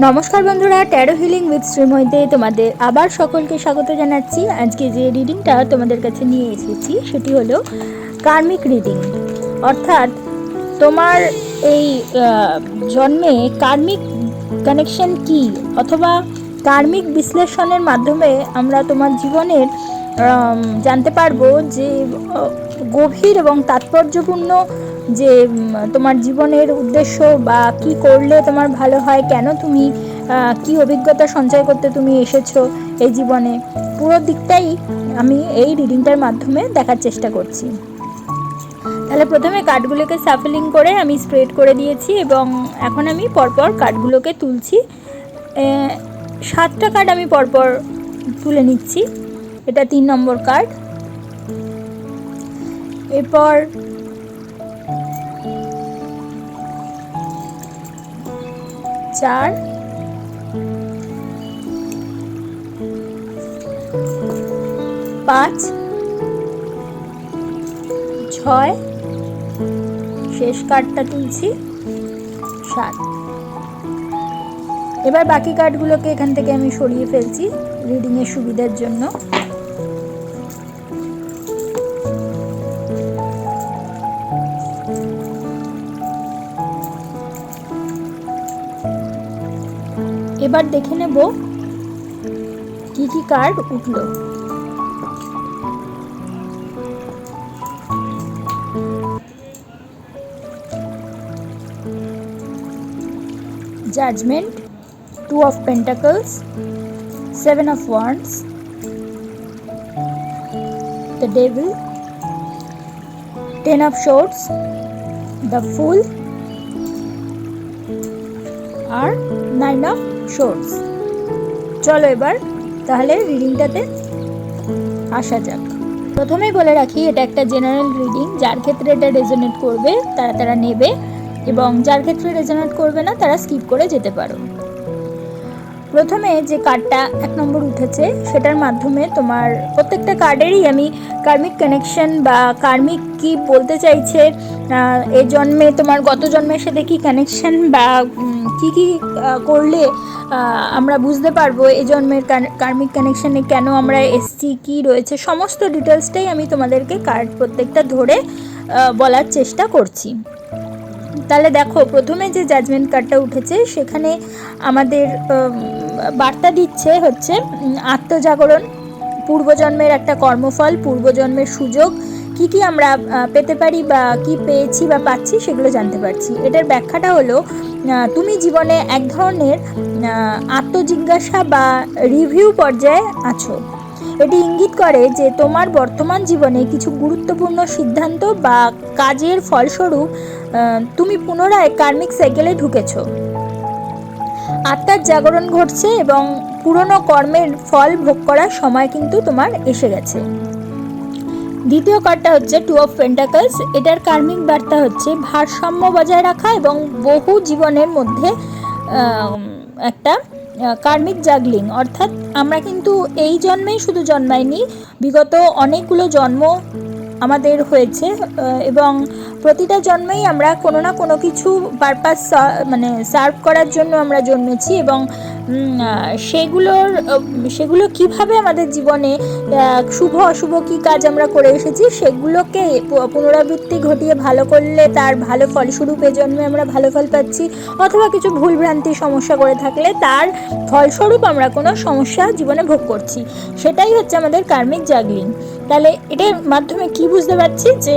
নমস্কার বন্ধুরা taro healing with শ্রীময়তে তোমাদের আবার সকলকে স্বাগত জানাচ্ছি। আজকে যে রিডিংটা তোমাদের কাছে নিয়ে এসেছি, সেটি হলো কার্মিক রিডিং অর্থাৎ তোমার এই জন্মে কার্মিক কানেকশন কি? অথবা কার্মিক বিশ্লেষণের মাধ্যমে আমরা তোমার জীবনের জানতে পারব যে গভীর এবং তাৎপর্যপূর্ণ যে তোমার জীবনের উদ্দেশ্য বা কি করলে তোমার ভালো হয়, কেন তুমি কি অভিজ্ঞতা সঞ্চয় করতে তুমি এসেছ এই জীবনে, পুরো দিকটাই আমি এই রিডিংটার মাধ্যমে দেখার চেষ্টা করছি। তাহলে প্রথমে কার্ডগুলোকে সাফলিং করে আমি স্প্রেড করে দিয়েছি এবং এখন আমি পরপর কার্ডগুলোকে তুলছি। সাতটা কার্ড আমি পরপর তুলে নিচ্ছি। এটা তিন নম্বর কার্ড এরপর চার। পাঁচ। ছয়। শেষ কার্ডটা তুলছি। সাত। এবার বাকি কার্ডগুলোকে এখান থেকে আমি সরিয়ে ফেলছি রিডিংয়ের সুবিধার জন্য। এবার দেখে নেব কি কি কার্ড উঠল judgment two of pentacles seven of wands the devil ten of swords the fool আর নাইন অফ শোর্স চলো এবার, তাহলে রিডিংটাতে আসা যাক। প্রথমেই বলে রাখি, এটা একটা জেনারেল রিডিং যার ক্ষেত্রে এটা রেজোনেট করবে, তারা তারা নেবে, এবং যার ক্ষেত্রে রেজোনেট করবে না, তারা স্কিপ করে যেতে পারো। প্রথমে যে কার্ডটা এক নম্বর উঠেছে, সেটার মাধ্যমে তোমার প্রত্যেকটা কার্ডেরই আমি কার্মিক কানেকশন বা কার্মিক কি বলতে চাইছে এই জন্মে তোমার গত জন্মের সাথে কি কানেকশন বা কি কি করলে আমরা বুঝতে পারব এই জন্মের কার্মিক কানেকশানে কেন আমরা এসছি, কি রয়েছে, সমস্ত ডিটেলসটাই আমি তোমাদেরকে কার্ড প্রত্যেকটা ধরে বলার চেষ্টা করছি। তাহলে দেখো, প্রথমে যে জাজমেন্ট কার্ডটা উঠেছে, সেখানে আমাদের বার্তা দিচ্ছে হচ্ছে আত্মজাগরণ, পূর্বজন্মের একটা কর্মফল, পূর্বজন্মের সুযোগ, কি কি আমরা পেতে পারি বা কি পেয়েছি বা পাচ্ছি সেগুলো জানতে পারছি। এটার ব্যাখ্যাটা হলো তুমি জীবনে এক ধরনের আত্মজিজ্ঞাসা বা রিভিউ পর্যায়ে আছো। এটি ইঙ্গিত করে যে তোমার বর্তমান জীবনে কিছু গুরুত্বপূর্ণ সিদ্ধান্ত বা কাজের ফলস্বরূপ তুমি পুনরায় কার্মিক সাইকেলে ঢুকেছ। আত্মার জাগরণ ঘটছে এবং পুরনো কর্মের ফল ভোগ করার সময় কিন্তু তোমার এসে গেছে। দ্বিতীয় কার্ডটা হচ্ছে টু অফ পেন্টাকলস এটার কার্মিক বার্তা হচ্ছে ভারসাম্য বজায় রাখা এবং বহু জীবনের মধ্যে একটা কার্মিক জাগলিং অর্থাৎ আমরা কিন্তু এই জন্মেই শুধু জন্মাইনি, বিগত অনেকগুলো জন্ম আমাদের হয়েছে এবং প্রতিটা জন্মেই আমরা কোনো না কোনো কিছু পারপাস মানে সার্ভ করার জন্য আমরা জন্মেছি, এবং সেগুলোর সেগুলো কীভাবে আমাদের জীবনে শুভ, অশুভ কী কাজ আমরা করে এসেছি, সেগুলোকে পুনরাবৃত্তি ঘটিয়ে ভালো করলে তার ভালো ফলস্বরূপ এ জন্মে আমরা ভালো ফল পাচ্ছি, অথবা কিছু ভুলভ্রান্তি সমস্যা করে থাকলে তার ফলস্বরূপ আমরা কোনো সমস্যা জীবনে ভোগ করছি। সেটাই হচ্ছে আমাদের কার্মিক জাগলিং তাহলে এটার মাধ্যমে কি বুঝতে পারছি যে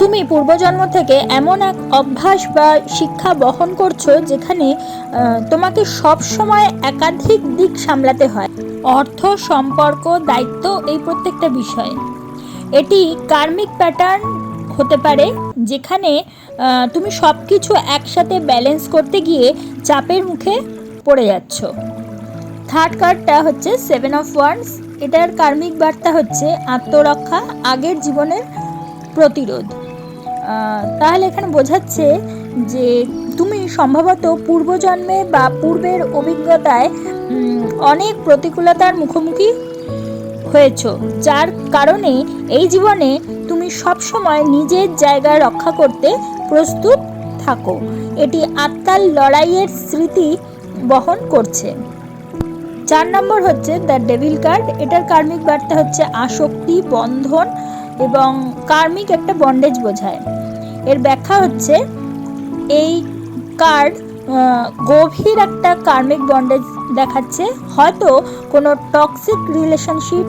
তুমি পূর্বজন্ম থেকে এমন এক অভ্যাস বা শিক্ষা বহন করছ যেখানে তোমাকে সব সময় একাধিক দিক সামলাতে হয়। অর্থ, সম্পর্ক, দায়িত্ব এই প্রত্যেকটা বিষয়। এটি কার্মিক প্যাটার্ন হতে পারে, যেখানে তুমি সব কিছু একসাথে ব্যালেন্স করতে গিয়ে চাপের মুখে পড়ে যাচ্ছ। থার্ড কার্ডটা হচ্ছে সেভেন অফ ওয়ান্স এটার কার্মিক বার্তা হচ্ছে আত্মরক্ষা, আগের জীবনের প্রতিরোধ। তাহলে এখানে বোঝাচ্ছে যে তুমি সম্ভবত পূর্বজন্মে বা পূর্বের অভিজ্ঞতায় অনেক প্রতিকূলতার মুখোমুখি হয়েছ, যার কারণে এই জীবনে তুমি সবসময় নিজের জায়গা রক্ষা করতে প্রস্তুত থাকো। এটি আত্মার লড়াইয়ের স্মৃতি বহন করছে। চার নম্বর হচ্ছে দ্য ডেভিল কার্ড। এটার কার্মিক বার্তা হচ্ছে আসক্তি, বন্ধন এবং কার্মিক একটা বন্ডেজ বোঝায়। এর ব্যাখ্যা হচ্ছে এই কার্ড গভীর একটা কার্মিক বন্ডেজ দেখাচ্ছে। হয়তো কোনো টক্সিক রিলেশনশিপ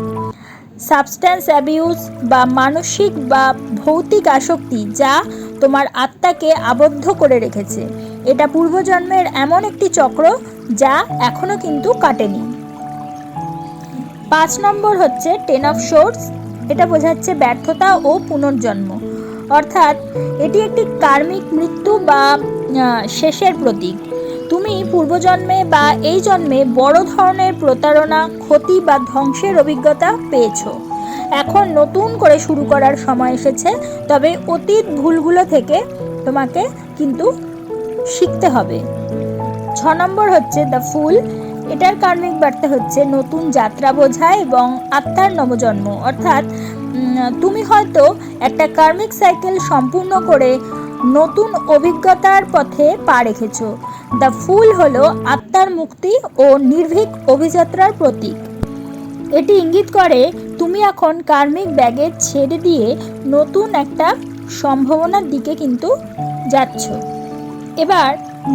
সাবস্ট্যান্স অ্যাবিউজ বা মানসিক বা ভৌতিক আসক্তি যা তোমার আত্মাকে আবদ্ধ করে রেখেছে। এটা পূর্বজন্মের এমন একটি চক্র যা এখনও কিন্তু কাটেনি। পাঁচ নম্বর হচ্ছে টেন অফ শোর্স এটা বোঝাচ্ছে ব্যর্থতা ও পুনর্জন্ম। অর্থাৎ এটি একটি কার্মিক মৃত্যু বা শেষের প্রতীক। তুমি পূর্বজন্মে বা এই জন্মে বড় ধরনের প্রতারণা, ক্ষতি বা ধ্বংসের অভিজ্ঞতা পেয়েছ। এখন নতুন করে শুরু করার সময় এসেছে, তবে অতীত ভুলগুলো থেকে তোমাকে কিন্তু শিখতে হবে। ছ নম্বর হচ্ছে দ্য ফুল। এটার কার্মিক বার্তা হচ্ছে নতুন যাত্রা বোঝায় এবং আত্মার নবজন্ম। অর্থাৎ তুমি হয়তো একটা কার্মিক সাইকেল সম্পূর্ণ করে নতুন অভিজ্ঞতার পথে পা রেখেছো। দ্য ফুল হলো আত্মার মুক্তি ও নির্ভীক অভিযাত্রার প্রতীক। এটি ইঙ্গিত করে তুমি এখন কার্মিক ব্যাগে ছেড়ে দিয়ে নতুন একটা সম্ভাবনার দিকে কিন্তু যাচ্ছ। এবার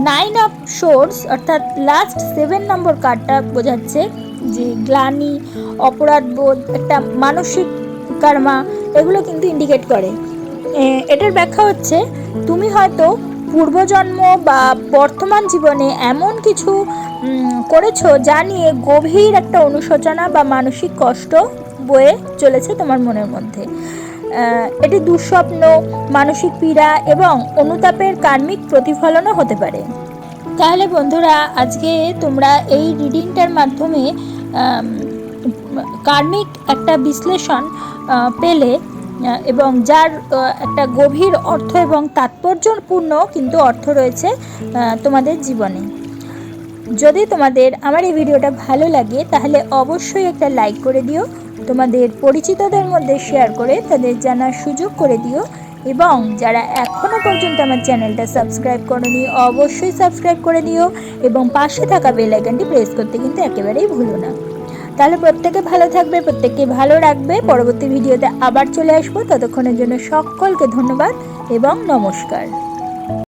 নাইন অফ শোর্স অর্থাৎ লাস্ট সেভেন নম্বর কার্ডটা বোঝাচ্ছে যে গ্লানি, অপরাধবোধ, একটা মানসিক কার্মা, এগুলো কিন্তু ইন্ডিকেট করে। এটার ব্যাখ্যা হচ্ছে, তুমি হয়তো পূর্বজন্ম বা বর্তমান জীবনে এমন কিছু করেছ যা নিয়ে গভীর একটা অনুশোচনা বা মানসিক কষ্ট বয়ে চলেছে তোমার মনের মধ্যে। এটি দুঃস্বপ্ন, মানসিক পীড়া এবং অনুতাপের কার্মিক প্রতিফলনও হতে পারে। তাহলে বন্ধুরা, আজকে তোমরা এই রিডিংটার মাধ্যমে কার্মিক একটা বিশ্লেষণ পেলে এবং যার একটা গভীর অর্থ এবং তাৎপর্যপূর্ণ কিন্তু অর্থ রয়েছে তোমাদের জীবনে। যদি তোমাদের আমার এই ভিডিওটা ভালো লাগে, তাহলে অবশ্যই একটা লাইক করে দিও, তোমাদের পরিচিতদের মধ্যে শেয়ার করে তাদের জানার সুযোগ করে দিও, এবং যারা এখনও পর্যন্ত আমার চ্যানেলটা সাবস্ক্রাইব করনি, অবশ্যই সাবস্ক্রাইব করে দিও, এবং পাশে থাকা বেল আইকনটি প্রেস করতে কিন্তু একেবারেই ভুলো না। তাহলে প্রত্যেকে ভালো থাকবে, প্রত্যেককে ভালো রাখবে। পরবর্তী ভিডিওতে আবার চলে আসব। ততক্ষণের জন্য সকলকে ধন্যবাদ এবং নমস্কার।